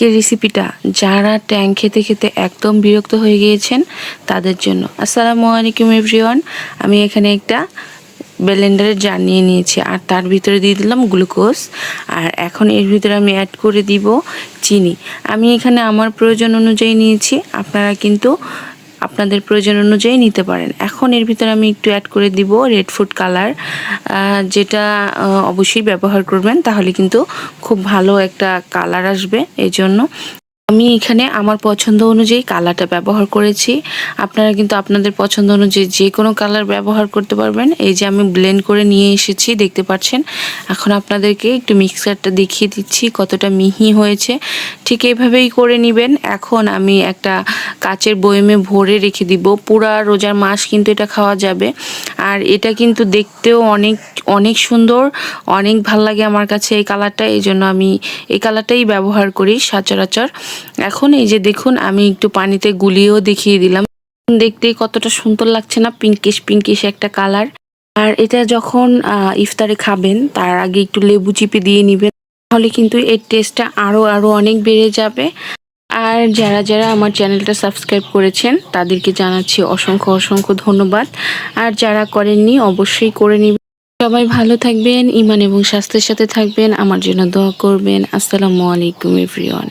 আজকের রেসিপিটা যারা ট্যাং খেতে খেতে একদম বিরক্ত হয়ে গিয়েছেন, তাদের জন্য। আসসালামু আলাইকুম এভরিওয়ান আমি এখানে একটা ব্লেন্ডারে জার নিয়ে নিয়েছি, আর তার ভিতরে দিয়ে দিলাম গ্লুকোজ আর এখন এর ভিতরে আমি অ্যাড করে দিব চিনি। আমি এখানে আমার প্রয়োজন অনুযায়ী নিয়েছি, আপনারা কিন্তু আপনাদের প্রয়োজন অনুযায়ী নিতে পারেন। এখন এর ভিতরে আমি একটু অ্যাড করে দিব রেড ফুড কালার যেটা অবশ্যই ব্যবহার করবেন, তাহলে কিন্তু খুব ভালো একটা কালার আসবে এই জন্য আমি এখানে আমার পছন্দ অনুযায়ী কালারটা ব্যবহার করেছি। আপনারা কিন্তু আপনাদের পছন্দ অনুযায়ী যে কোনো কালার ব্যবহার করতে পারবেন। এই যে আমি ব্লেন্ড করে নিয়ে এসেছি, দেখতে পাচ্ছেন? এখন আপনাদেরকে একটু মিক্সারটা দেখিয়ে দিচ্ছি কতটা মিহি হয়েছে। ঠিক এইভাবেই করে নেবেন। এখন আমি একটা কাচের বয়মে ভরে রেখে দিব। পুরা রোজার মাস কিন্তু এটা খাওয়া যাবে। আর এটা কিন্তু দেখতেও অনেক অনেক সুন্দর, অনেক ভালো লাগে আমার কাছে এই কালারটা। এই জন্য আমি এই কালারটাই ব্যবহার করি সচরাচর। এখন এই যে দেখুন, আমি একটু পানিতে গুলিয়েও দেখিয়ে দিলাম। দেখতে কতটা সুন্দর লাগছে না পিঙ্কিশ পিঙ্কিশ একটা কালার আর এটা যখন ইফতারে খাবেন, তার আগে একটু লেবু চিপে দিয়ে নেবেন, তাহলে কিন্তু এর টেস্টটা আরও আরও অনেক বেড়ে যাবে। আর যারা যারা আমার চ্যানেলটা সাবস্ক্রাইব করেছেন, তাদেরকে জানাচ্ছি অসংখ্য অসংখ্য ধন্যবাদ। আর যারা করেননি, অবশ্যই করে নিবেন। সবাই ভালো থাকবেন ইমান এবং স্বাস্থ্যের সাথে থাকবেন। আমার জন্য দোয়া করবেন। আসসালামু আলাইকুম এভরিওয়ান